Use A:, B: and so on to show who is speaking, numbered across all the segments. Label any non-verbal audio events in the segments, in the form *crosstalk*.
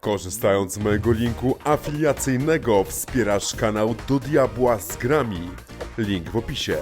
A: Korzystając z mojego linku afiliacyjnego wspierasz kanał Do Diabła z Grami. Link w opisie.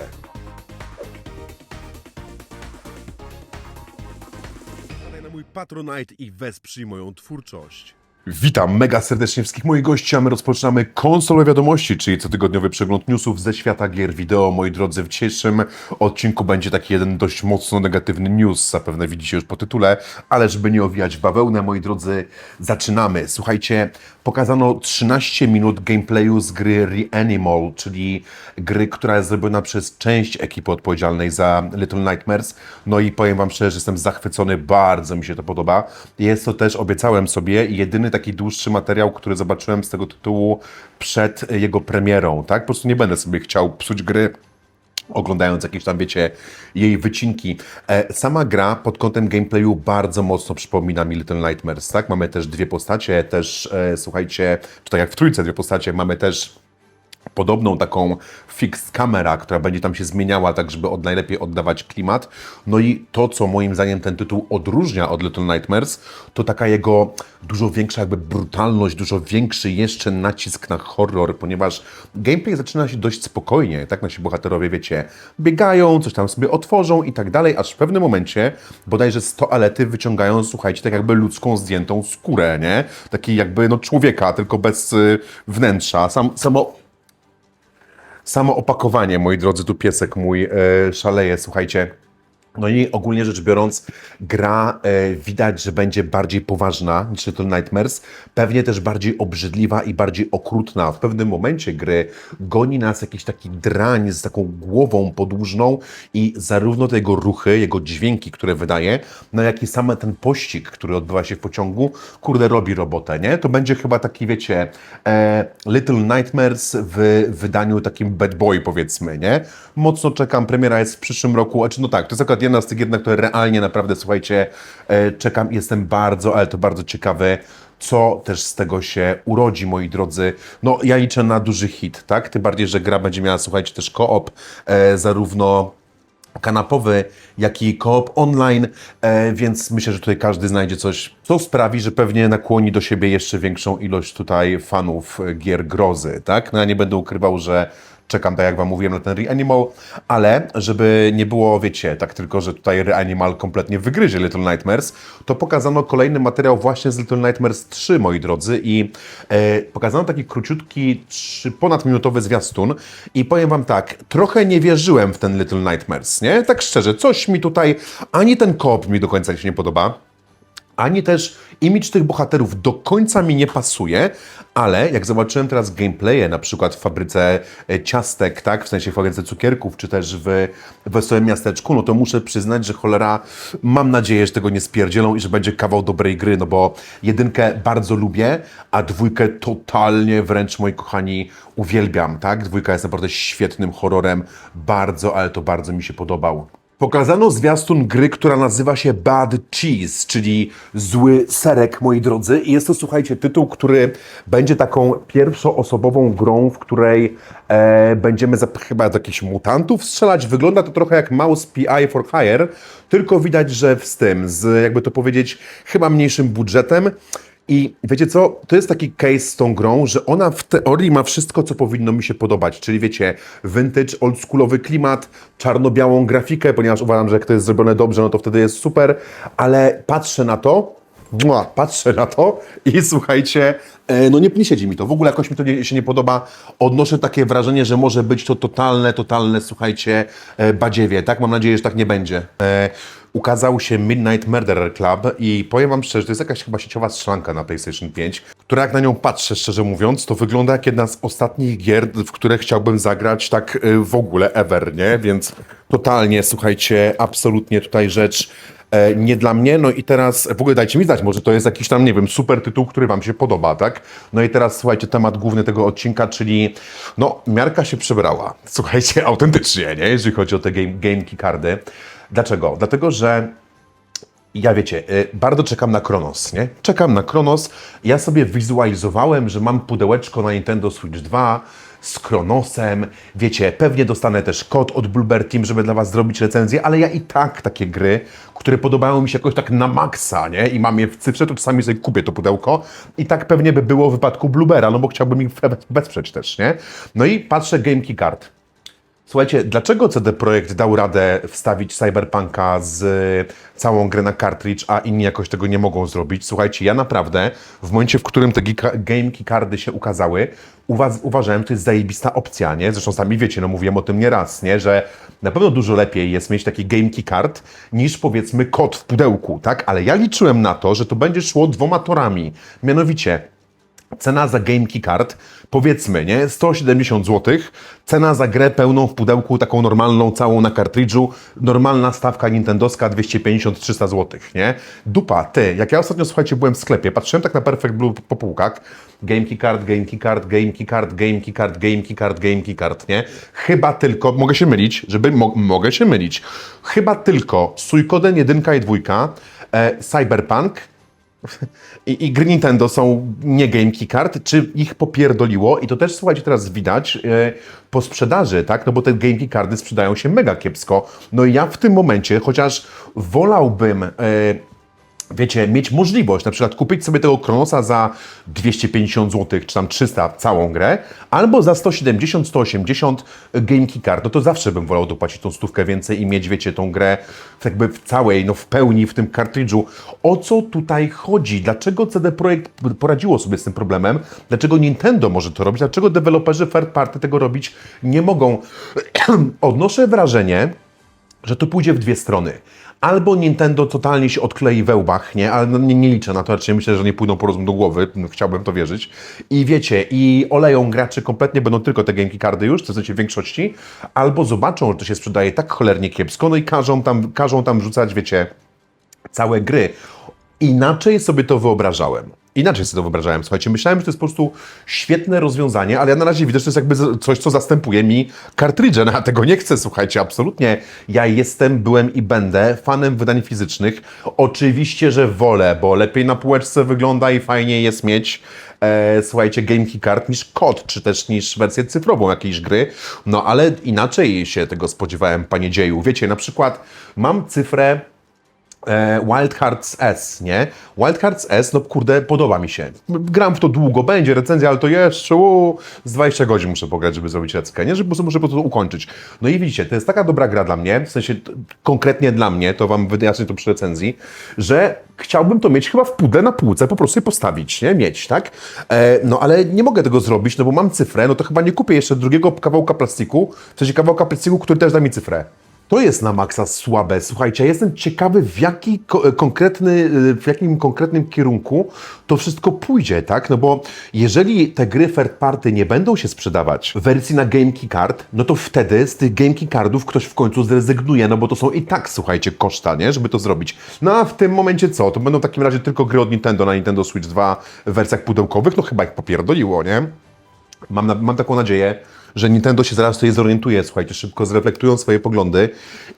A: Wpadaj na mój Patronite i wesprzyj moją twórczość. Witam mega serdecznie wszystkich moich gości, a my rozpoczynamy konsolę wiadomości, czyli cotygodniowy przegląd newsów ze świata gier wideo. Moi drodzy, w dzisiejszym odcinku będzie taki jeden dość mocno negatywny news, zapewne widzicie już po tytule, ale żeby nie owijać bawełnę, moi drodzy, zaczynamy. Słuchajcie, pokazano 13 minut gameplayu z gry Reanimal, czyli gry, która jest zrobiona przez część ekipy odpowiedzialnej za Little Nightmares. No i powiem Wam szczerze, że jestem zachwycony, bardzo mi się to podoba. Jest to też, obiecałem sobie, jedyny taki dłuższy materiał, który zobaczyłem z tego tytułu przed jego premierą, tak? Po prostu nie będę sobie chciał psuć gry oglądając jakieś tam, wiecie, jej wycinki. E, sama gra pod kątem gameplayu bardzo mocno przypomina mi Little Nightmares, tak? Mamy też dwie postacie, też, e, słuchajcie, tutaj jak w trójce dwie postacie, mamy też podobną taką fixed kamera, która będzie tam się zmieniała, tak żeby od najlepiej oddawać klimat. No i to, co moim zdaniem ten tytuł odróżnia od Little Nightmares, to taka jego dużo większa jakby brutalność, dużo większy jeszcze nacisk na horror, ponieważ gameplay zaczyna się dość spokojnie, tak? Nasi bohaterowie, wiecie, biegają, coś tam sobie otworzą i tak dalej, aż w pewnym momencie bodajże z toalety wyciągają, słuchajcie, tak jakby ludzką zdjętą skórę, nie? Taki jakby, no człowieka, tylko bez y, wnętrza. Sam, samo Samo opakowanie, moi drodzy, tu piesek mój e, szaleje, słuchajcie. No i ogólnie rzecz biorąc, gra e, widać, że będzie bardziej poważna niż Little Nightmares, pewnie też bardziej obrzydliwa i bardziej okrutna. W pewnym momencie gry goni nas jakiś taki drań z taką głową podłużną i zarówno te jego ruchy, jego dźwięki, które wydaje, no jak i sam ten pościg, który odbywa się w pociągu, kurde, robi robotę, nie? To będzie chyba taki, wiecie, e, Little Nightmares w wydaniu takim bad boy, powiedzmy, nie? Mocno czekam, premiera jest w przyszłym roku, znaczy no tak, to jest akurat jedna z tych na które realnie naprawdę, słuchajcie, e, czekam i jestem bardzo, ale to bardzo ciekawy, co też z tego się urodzi, moi drodzy. No, ja liczę na duży hit, tak? Tym bardziej, że gra będzie miała, słuchajcie, też koop, e, zarówno kanapowy, jak i koop online, e, więc myślę, że tutaj każdy znajdzie coś, co sprawi, że pewnie nakłoni do siebie jeszcze większą ilość tutaj fanów e, gier grozy, tak? No ja nie będę ukrywał, że czekam, tak jak Wam mówiłem, na ten Reanimal, ale żeby nie było, wiecie, tak tylko, że tutaj Reanimal kompletnie wygryzie Little Nightmares, to pokazano kolejny materiał właśnie z Little Nightmares 3, moi drodzy, i e, pokazano taki króciutki, ponadminutowy zwiastun i powiem Wam tak, trochę nie wierzyłem w ten Little Nightmares, nie? Tak szczerze, coś mi tutaj, ani ten koop mi do końca się nie podoba, ani też imidż tych bohaterów do końca mi nie pasuje, ale jak zobaczyłem teraz gameplaye, na przykład w fabryce e, ciastek, tak, w sensie w fabryce cukierków, czy też w Wesołym Miasteczku, no to muszę przyznać, że cholera, mam nadzieję, że tego nie spierdzielą i że będzie kawał dobrej gry, no bo jedynkę bardzo lubię, a dwójkę totalnie wręcz, moi kochani, uwielbiam, tak? Dwójka jest naprawdę świetnym horrorem, bardzo, ale to bardzo mi się podobał. Pokazano zwiastun gry, która nazywa się Bad Cheese, czyli zły serek, moi drodzy. I jest to, słuchajcie, tytuł, który będzie taką pierwszoosobową grą, w której e, będziemy za, chyba do jakichś mutantów strzelać. Wygląda to trochę jak Mouse PI for Hire, tylko widać, że z tym, z jakby to powiedzieć, chyba mniejszym budżetem. I wiecie co, to jest taki case z tą grą, że ona w teorii ma wszystko, co powinno mi się podobać. Czyli wiecie, vintage, oldschoolowy klimat, czarno-białą grafikę, ponieważ uważam, że jak to jest zrobione dobrze, no to wtedy jest super, ale patrzę na to, mua, patrzę na to i słuchajcie, e, no nie, nie siedzi mi to. W ogóle jakoś mi to nie, się nie podoba. Odnoszę takie wrażenie, że może być to totalne, totalne, słuchajcie, e, badziewie, tak? Mam nadzieję, że tak nie będzie. Ukazał się Midnight Murderer Club i powiem Wam szczerze, to jest jakaś chyba sieciowa strzelanka na PlayStation 5, która jak na nią patrzę, szczerze mówiąc, to wygląda jak jedna z ostatnich gier, w które chciałbym zagrać tak y, w ogóle ever, nie? Więc totalnie, słuchajcie, absolutnie tutaj rzecz e, nie dla mnie. No i teraz w ogóle dajcie mi znać, może to jest jakiś tam, nie wiem, super tytuł, który Wam się podoba, tak? No i teraz słuchajcie, temat główny tego odcinka, czyli no, miarka się przebrała. Słuchajcie, *laughs* autentycznie, nie? Jeżeli chodzi o te game, game cardy. Dlaczego? Dlatego, że ja wiecie, y, bardzo czekam na Kronos, nie? Czekam na Kronos. Ja sobie wizualizowałem, że mam pudełeczko na Nintendo Switch 2, z Kronosem. Wiecie, pewnie dostanę też kod od Bluebird Team, żeby dla Was zrobić recenzję, ale ja i tak takie gry, które podobają mi się jakoś tak na maksa, nie? I mam je w cyfrze, to czasami sobie kupię to pudełko. I tak pewnie by było w wypadku Bluebera, no bo chciałbym ich we- wesprzeć też, nie? No i patrzę GameKey Card. Słuchajcie, dlaczego CD Projekt dał radę wstawić Cyberpunka z y, całą grę na cartridge, a inni jakoś tego nie mogą zrobić? Słuchajcie, ja naprawdę w momencie, w którym te gika- GameKey cardy się ukazały, uwa- uważałem, że to jest zajebista opcja, nie? Zresztą sami wiecie, no mówiłem o tym nieraz, nie? Że na pewno dużo lepiej jest mieć taki GameKey card niż powiedzmy kod w pudełku, tak? Ale ja liczyłem na to, że to będzie szło dwoma torami. Mianowicie Cena za GameKey Card, powiedzmy, nie, 170 zł. Cena za grę pełną w pudełku, taką normalną, całą na kartridżu. Normalna stawka nintendowska 250-300 zł, nie? Dupa, ty, jak ja ostatnio, słuchajcie, byłem w sklepie, patrzyłem tak na Perfect Blue po półkach. GameKey Card, GameKey Card, GameKey Card, GameKey Card, GameKey Card, GameKey Card, nie? Chyba tylko, mogę się mylić, żeby, mo mogę się mylić. Chyba tylko Suikoden 1 i 2, e, Cyberpunk, i, I gry Nintendo są nie GameKey Card, czy ich popierdoliło? I to też, słuchajcie, teraz widać e, po sprzedaży, tak? No bo te GameKey Cardy sprzedają się mega kiepsko. No i ja w tym momencie, chociaż wolałbym... E, wiecie, mieć możliwość na przykład kupić sobie tego Kronosa za 250 zł, czy tam 300 całą grę, albo za 170, 180 GameKey Card, no to zawsze bym wolał dopłacić tą stówkę więcej i mieć, wiecie, tą grę jakby w całej, no w pełni w tym kartridżu. O co tutaj chodzi? Dlaczego CD Projekt poradziło sobie z tym problemem? Dlaczego Nintendo może to robić? Dlaczego deweloperzy third party tego robić nie mogą? *clears throat* Odnoszę wrażenie, że to pójdzie w dwie strony. Albo Nintendo totalnie się odklei we łbach, nie? Ale no nie, nie liczę na to, raczej myślę, że nie pójdą po rozum do głowy, no, chciałbym to wierzyć. I wiecie, i oleją graczy kompletnie, będą tylko te GameKey kardy już, w sensie w większości, albo zobaczą, że to się sprzedaje tak cholernie kiepsko, no i każą tam, każą tam rzucać, wiecie, całe gry. Inaczej sobie to wyobrażałem. Inaczej sobie to wyobrażałem. Słuchajcie, myślałem, że to jest po prostu świetne rozwiązanie, ale ja na razie widzę, że to jest jakby coś, co zastępuje mi kartridże. No, a tego nie chcę, słuchajcie, absolutnie. Ja jestem, byłem i będę fanem wydań fizycznych. Oczywiście, że wolę, bo lepiej na półeczce wygląda i fajniej jest mieć, e, słuchajcie, GameKey card niż kod, czy też niż wersję cyfrową jakiejś gry. No, ale inaczej się tego spodziewałem, panie dzieju. Wiecie, na przykład mam cyfrę e, Wild Hearts S, nie? Wild Hearts S, no kurde, podoba mi się. Gram w to długo, będzie recenzja, ale to jeszcze uu, z 20 godzin muszę pograć, żeby zrobić reckę, nie? Żeby po prostu muszę po prostu ukończyć. No i widzicie, to jest taka dobra gra dla mnie, w sensie konkretnie dla mnie, to wam wyjaśnię to przy recenzji, że chciałbym to mieć chyba w pudle na półce, po prostu je postawić, nie? Mieć, tak? E, no ale nie mogę tego zrobić, no bo mam cyfrę, no to chyba nie kupię jeszcze drugiego kawałka plastiku, w sensie kawałka plastiku, który też da mi cyfrę. To jest na maksa słabe. Słuchajcie, ja jestem ciekawy, w, jaki ko- konkretny, w jakim konkretnym kierunku to wszystko pójdzie, tak? No bo jeżeli te gry third party nie będą się sprzedawać w wersji na GameKey Card, no to wtedy z tych GameKey Cardów ktoś w końcu zrezygnuje, no bo to są i tak, słuchajcie, koszta, nie? Żeby to zrobić. No a w tym momencie co? To będą w takim razie tylko gry od Nintendo na Nintendo Switch 2 w wersjach pudełkowych? No chyba ich popierdoliło, nie? Mam, na, mam taką nadzieję, że Nintendo się zaraz tutaj zorientuje, słuchajcie, szybko zreflektują swoje poglądy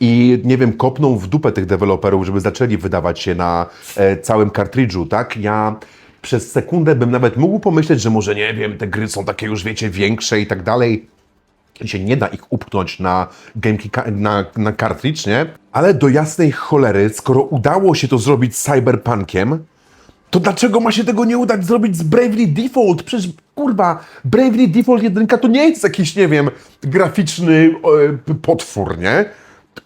A: i nie wiem, kopną w dupę tych deweloperów, żeby zaczęli wydawać się na e, całym kartridżu, tak? Ja przez sekundę bym nawet mógł pomyśleć, że może nie wiem, te gry są takie już, wiecie, większe i tak dalej i się nie da ich upchnąć na ka- na, na cartridge, nie? Ale do jasnej cholery, skoro udało się to zrobić z Cyberpunkiem, to dlaczego ma się tego nie udać zrobić z Bravely Default? Przecież, kurwa, Bravely Default 1 to nie jest jakiś, nie wiem, graficzny e, potwór, nie?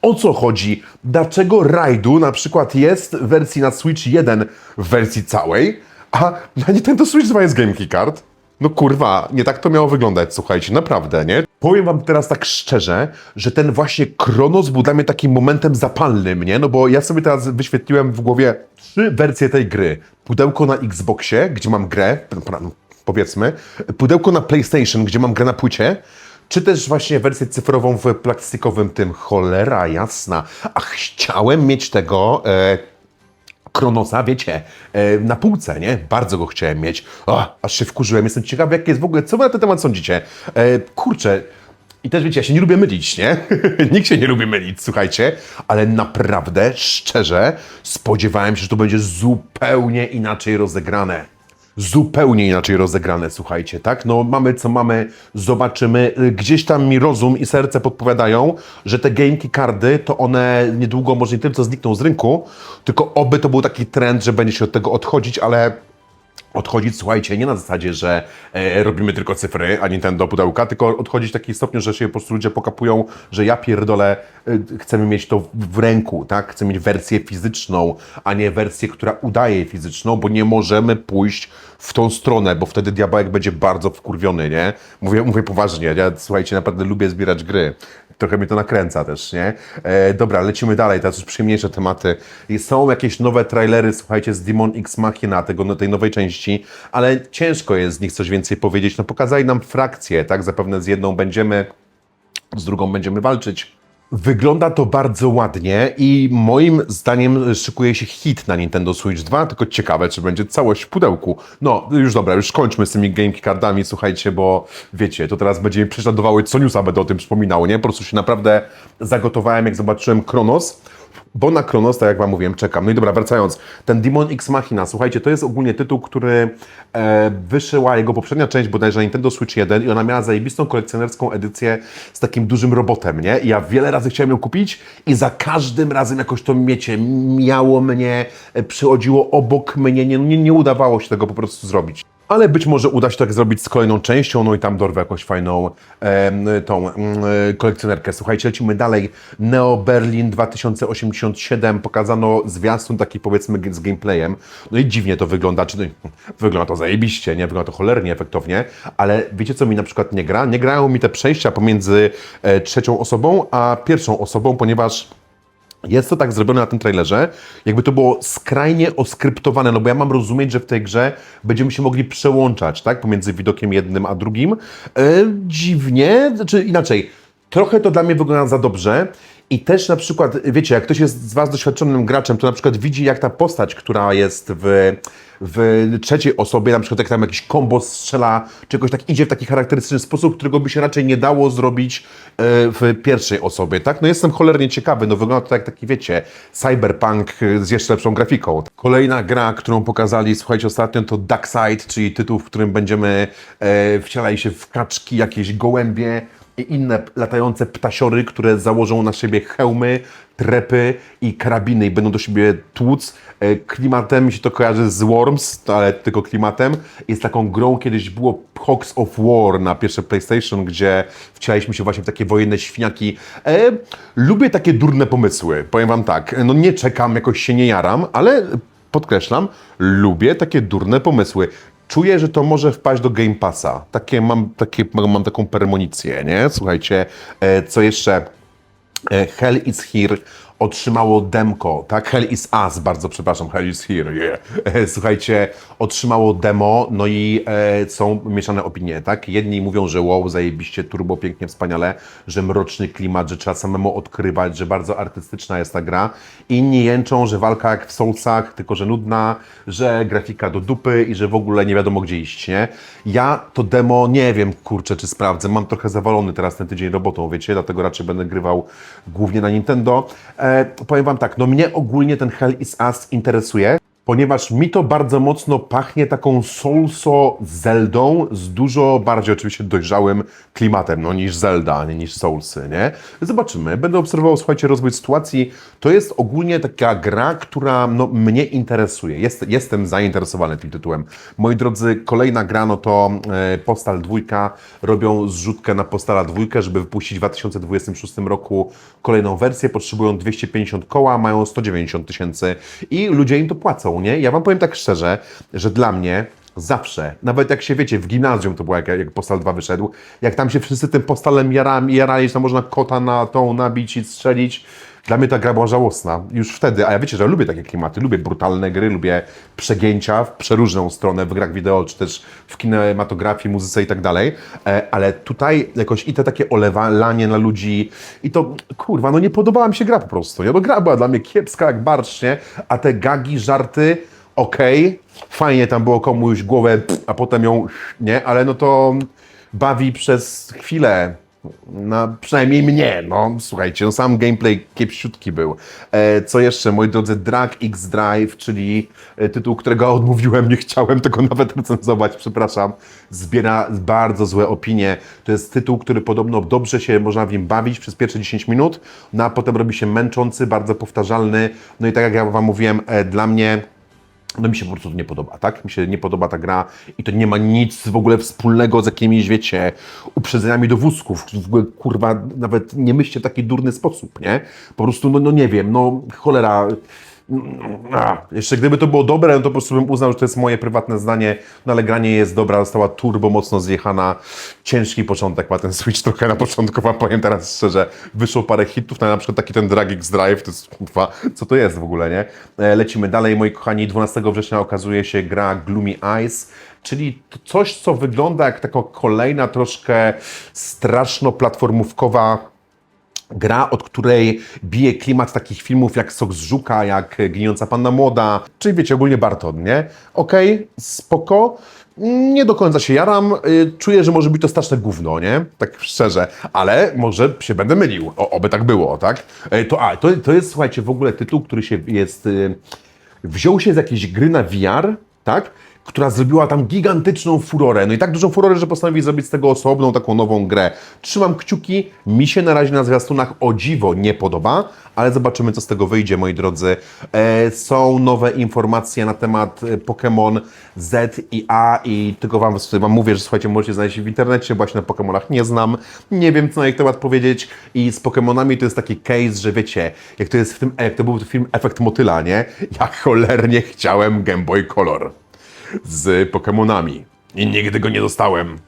A: O co chodzi? Dlaczego Raidu na przykład jest w wersji na Switch 1 w wersji całej, a na Nintendo Switch 2 jest GameKey Card? No kurwa, nie tak to miało wyglądać, słuchajcie, naprawdę, nie? Powiem wam teraz tak szczerze, że ten właśnie Kronos był dla mnie takim momentem zapalnym, nie? No bo ja sobie teraz wyświetliłem w głowie trzy wersje tej gry. Pudełko na Xboxie, gdzie mam grę, powiedzmy, pudełko na PlayStation, gdzie mam grę na płycie, czy też właśnie wersję cyfrową w plastikowym tym, cholera jasna. A chciałem mieć tego... E, Kronosa, wiecie, e, na półce, nie? Bardzo go chciałem mieć. O, aż się wkurzyłem. Jestem ciekawy, jak jest w ogóle, co wy na ten temat sądzicie? E, kurczę, i też wiecie, ja się nie lubię mylić, nie? *laughs* Nikt się nie lubi mylić, słuchajcie, ale naprawdę, szczerze, spodziewałem się, że to będzie zupełnie inaczej rozegrane. Zupełnie inaczej rozegrane, słuchajcie, tak? No mamy co mamy, zobaczymy. Gdzieś tam mi rozum i serce podpowiadają, że te gameki kardy, to one niedługo może nie tylko znikną z rynku, tylko oby to był taki trend, że będzie się od tego odchodzić, ale odchodzić, słuchajcie, nie na zasadzie, że e, robimy tylko cyfry, a Nintendo pudełka, tylko odchodzić w takim stopniu, że się po prostu ludzie pokapują, że ja pierdolę, e, chcemy mieć to w ręku, tak? Chcemy mieć wersję fizyczną, a nie wersję, która udaje fizyczną, bo nie możemy pójść w tą stronę, bo wtedy diabełek będzie bardzo wkurwiony, nie? Mówię, mówię poważnie, ja słuchajcie, naprawdę lubię zbierać gry. Trochę mnie to nakręca też, nie? E, dobra, lecimy dalej, teraz już przyjemniejsze tematy. Są jakieś nowe trailery, słuchajcie, z Demon X Machina, tego, tej nowej części, ale ciężko jest z nich coś więcej powiedzieć. No pokazali nam frakcję, tak? Zapewne z jedną będziemy, z drugą będziemy walczyć. Wygląda to bardzo ładnie i moim zdaniem szykuje się hit na Nintendo Switch 2, tylko ciekawe, czy będzie całość w pudełku. No, już dobra, już kończmy z tymi gameki cardami, słuchajcie, bo wiecie, to teraz będzie mi prześladowały, co newsa będę o tym przypominał, nie? Po prostu się naprawdę zagotowałem, jak zobaczyłem Kronos, bo na Kronos, tak jak Wam mówiłem, czekam. No i dobra, wracając. Ten Demon X Machina, słuchajcie, to jest ogólnie tytuł, który e, wyszyła jego poprzednia część bodajże Nintendo Switch 1 i ona miała zajebistą kolekcjonerską edycję z takim dużym robotem, nie? I ja wiele razy chciałem ją kupić i za każdym razem jakoś to, wiecie, miało mnie, e, przychodziło obok mnie, nie, nie, nie udawało się tego po prostu zrobić. Ale być może uda się tak zrobić z kolejną częścią, no i tam dorwę jakąś fajną em, tą em, kolekcjonerkę. Słuchajcie, lecimy dalej. Neo Berlin 2087, pokazano zwiastun taki powiedzmy z gameplayem. No i dziwnie to wygląda, czy no, *laughs* wygląda to zajebiście, nie? Wygląda to cholernie efektownie, ale wiecie co mi na przykład nie gra? Nie grają mi te przejścia pomiędzy e, trzecią osobą a pierwszą osobą, ponieważ jest to tak zrobione na tym trailerze, jakby to było skrajnie oskryptowane, no bo ja mam rozumieć, że w tej grze będziemy się mogli przełączać, tak, pomiędzy widokiem jednym a drugim. E, dziwnie, znaczy inaczej, trochę to dla mnie wygląda za dobrze i też na przykład, wiecie, jak ktoś jest z Was doświadczonym graczem, to na przykład widzi, jak ta postać, która jest w, w trzeciej osobie, na przykład jak tam jakiś kombo strzela, czy jakoś tak idzie w taki charakterystyczny sposób, którego by się raczej nie dało zrobić e, w pierwszej osobie, tak? No jestem cholernie ciekawy, no wygląda to jak taki, wiecie, cyberpunk z jeszcze lepszą grafiką. Kolejna gra, którą pokazali, słuchajcie, ostatnio to Darkside, czyli tytuł, w którym będziemy e, wcielali się w kaczki, jakieś gołębie, i inne latające ptasiory, które założą na siebie hełmy, trepy i karabiny i będą do siebie tłuc. E, Klimatem mi się to kojarzy z Worms, ale tylko klimatem. Jest taką grą, kiedyś było Hawks of War na pierwsze PlayStation, gdzie wcielaliśmy się właśnie w takie wojenne świniaki. E, lubię takie durne pomysły, powiem Wam tak. No nie czekam, jakoś się nie jaram, ale podkreślam, lubię takie durne pomysły. Czuję, że to może wpaść do Game Passa. Takie mam, takie, mam taką permonicję, nie? Słuchajcie, e, co jeszcze? E, Hell is Here otrzymało demko, tak? Hell is Us, bardzo przepraszam, Hell is Here, yeah. E, Słuchajcie, otrzymało demo, no i e, są mieszane opinie, tak? Jedni mówią, że wow, zajebiście, turbo, pięknie, wspaniale, że mroczny klimat, że trzeba samemu odkrywać, że bardzo artystyczna jest ta gra. Inni jęczą, że walka jak w Soulsach, tylko że nudna, że grafika do dupy i że w ogóle nie wiadomo gdzie iść, nie? Ja to demo nie wiem, kurczę, czy sprawdzę. Mam trochę zawalony teraz ten tydzień robotą, wiecie, dlatego raczej będę grywał głównie na Nintendo. E, powiem Wam tak, no mnie ogólnie ten Hell is Us interesuje, ponieważ mi to bardzo mocno pachnie taką Soulso Zeldą z dużo bardziej oczywiście dojrzałym klimatem, no niż Zelda, a nie niż Soulsy, nie? Zobaczymy, będę obserwował, słuchajcie, rozwój sytuacji. To jest ogólnie taka gra, która no, mnie interesuje. Jest, jestem zainteresowany tym tytułem. Moi drodzy, kolejna gra, no to e, Postal 2. Robią zrzutkę na Postala 2, żeby wypuścić w 2026 roku kolejną wersję. Potrzebują 250 koła, mają 190 tysięcy i ludzie im to płacą, nie? Ja Wam powiem tak szczerze, że dla mnie Zawsze. Nawet jak się wiecie, w gimnazjum to było jak, jak Postal 2 wyszedł. Jak tam się wszyscy tym postalem jarali, jarali, że tam można kota na tą nabić i strzelić. Dla mnie ta gra była żałosna. Już wtedy, a ja wiecie, że lubię takie klimaty, lubię brutalne gry, lubię przegięcia w przeróżną stronę w grach wideo, czy też w kinematografii, muzyce i tak dalej. E, Ale tutaj jakoś i te takie olewalanie na ludzi i to, kurwa, no nie podobała mi się gra po prostu. Nie? No gra była dla mnie kiepska jak barszcz, nie? A te gagi, żarty, okej, fajnie tam było komuś głowę, a potem ją, nie, ale no to bawi przez chwilę, No, przynajmniej mnie, no słuchajcie, no sam gameplay kiepsiutki był. E, co jeszcze, moi drodzy, Drag X Drive, czyli e, tytuł, którego odmówiłem, nie chciałem tego *laughs* nawet recenzować, przepraszam, zbiera bardzo złe opinie. To jest tytuł, który podobno dobrze się można w nim bawić przez pierwsze 10 minut, no a potem robi się męczący, bardzo powtarzalny, no i tak jak ja Wam mówiłem, e, dla mnie no mi się po prostu to nie podoba, tak? Mi się nie podoba ta gra i to nie ma nic w ogóle wspólnego z jakimiś, wiecie, uprzedzeniami do wózków. W ogóle, kurwa, nawet nie myślcie w taki durny sposób, nie? Po prostu, no, no nie wiem, no cholera... A, jeszcze gdyby to było dobre, no to po prostu bym uznał, że to jest moje prywatne zdanie, no ale gra nie jest dobra, została turbo mocno zjechana. Ciężki początek ma ten Switch trochę na początku, wam powiem teraz szczerze, wyszło parę hitów, no, na przykład taki ten Drag X Drive, to jest, kurwa, co to jest w ogóle, nie? E, Lecimy dalej, moi kochani, 12 września okazuje się gra Gloomy Eyes, czyli coś, co wygląda jak taka kolejna troszkę straszno-platformówkowa gra, od której bije klimat takich filmów jak Sok z Żuka, jak Giniąca Panna Młoda, czyli wiecie, ogólnie Barton, nie? Okej, spoko. Nie do końca się jaram. Y, Czuję, że może być to straszne gówno, nie? Tak szczerze. Ale może się będę mylił. O, oby tak było, tak? Y, To, a, to, to jest, słuchajcie, w ogóle tytuł, który się jest... y, Wziął się z jakiejś gry na VR, tak? Która zrobiła tam gigantyczną furorę. No i tak dużą furorę, że postanowili zrobić z tego osobną, taką nową grę. Trzymam kciuki, mi się na razie na zwiastunach o dziwo nie podoba, ale zobaczymy, co z tego wyjdzie, moi drodzy. E, są nowe informacje na temat e, Pokémon Z i A i tylko wam, wam mówię, że słuchajcie, możecie znaleźć w internecie, właśnie na Pokémonach nie znam, nie wiem, co na ich temat powiedzieć i z Pokémonami to jest taki case, że wiecie, jak to jest w tym, jak to był film Efekt Motyla, nie? Jak cholernie chciałem Game Boy Color z Pokémonami i nigdy go nie dostałem.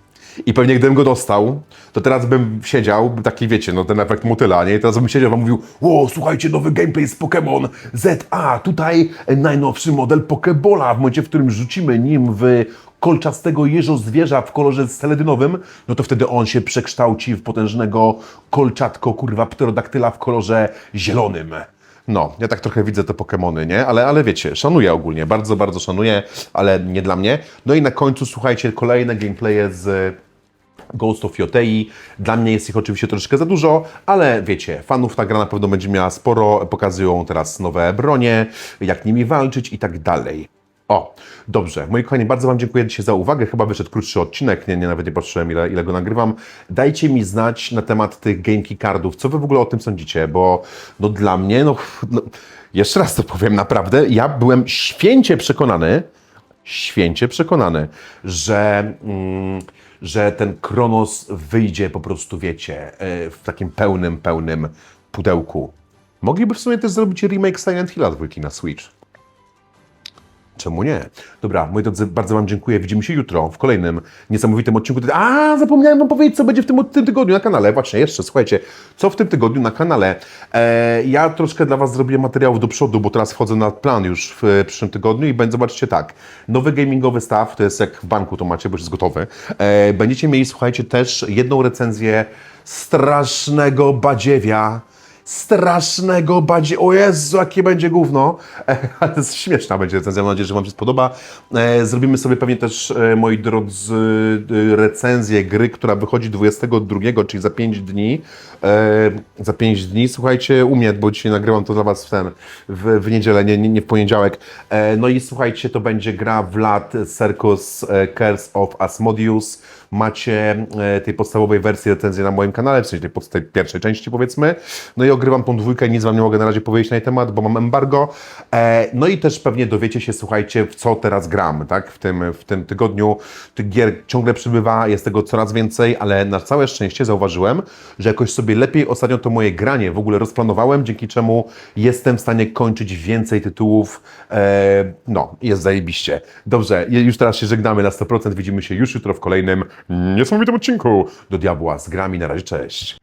A: I pewnie gdybym go dostał, to teraz bym siedział, taki wiecie, no ten efekt motyla, nie? I teraz bym siedział i mówił, o, słuchajcie, nowy gameplay z Pokémon ZA, tutaj najnowszy model Pokebola, w momencie, w którym rzucimy nim w kolczastego jeżozwierza w kolorze seledynowym, no to wtedy on się przekształci w potężnego kolczatko, kurwa, pterodaktyla w kolorze zielonym. No, ja tak trochę widzę te Pokemony, nie? Ale, ale wiecie, szanuję ogólnie, bardzo, bardzo szanuję, ale nie dla mnie. No i na końcu, słuchajcie, kolejne gameplaye z Ghost of Yotei. Dla mnie jest ich oczywiście troszeczkę za dużo, ale wiecie, fanów ta gra na pewno będzie miała sporo. Pokazują teraz nowe bronie, jak nimi walczyć i tak dalej. O, dobrze. Moi kochani, bardzo Wam dziękuję dzisiaj za uwagę. Chyba wyszedł krótszy odcinek, nie, nie nawet nie patrzyłem, ile, ile go nagrywam. Dajcie mi znać na temat tych GameKey cardów. Co Wy w ogóle o tym sądzicie? Bo no, dla mnie, no, no jeszcze raz to powiem, naprawdę, ja byłem święcie przekonany, święcie przekonany, że, mm, że ten Kronos wyjdzie po prostu, wiecie, e, w takim pełnym, pełnym pudełku. Mogliby w sumie też zrobić remake Silent Hilla 2 na Switch. Czemu nie? Dobra, moi drodzy, bardzo Wam dziękuję. Widzimy się jutro w kolejnym niesamowitym odcinku. A, zapomniałem Wam powiedzieć, co będzie w tym, tym tygodniu na kanale. Właśnie, jeszcze, słuchajcie, co w tym tygodniu na kanale. E, ja troszkę dla Was zrobiłem materiałów do przodu, bo teraz wchodzę na plan już w e, przyszłym tygodniu i będzie, zobaczcie tak, nowy gamingowy staw, to jest jak w banku to macie, bo już jest gotowy. E, będziecie mieli, słuchajcie, też jedną recenzję strasznego badziewia strasznego badzie... O Jezu, jakie będzie gówno. E, *laughs* Ale to jest śmieszna będzie recenzja, mam nadzieję, że Wam się spodoba. E, Zrobimy sobie pewnie też, e, moi drodzy, recenzję gry, która wychodzi 22, czyli za 5 dni. Za 5 dni, słuchajcie, u mnie, bo dzisiaj nagrywam to dla Was w ten, w, w niedzielę, nie, nie, w poniedziałek. No i słuchajcie, to będzie gra Vlad Circus e, Curse of Asmodeus. Macie e, tej podstawowej wersji recenzji na moim kanale, w sensie tej, tej pierwszej części powiedzmy. No i ogrywam tą dwójkę, nic Wam nie mogę na razie powiedzieć na jej temat, bo mam embargo. E, no i też pewnie dowiecie się, słuchajcie, w co teraz gram, tak? W tym, w tym tygodniu tych gier ciągle przybywa, jest tego coraz więcej, ale na całe szczęście zauważyłem, że jakoś sobie lepiej ostatnio to moje granie w ogóle rozplanowałem, dzięki czemu jestem w stanie kończyć więcej tytułów. E, no, jest zajebiście. Dobrze, już teraz się żegnamy na 100%, widzimy się już jutro w kolejnym niesamowitym odcinku do Diabła z grami. Na razie, cześć.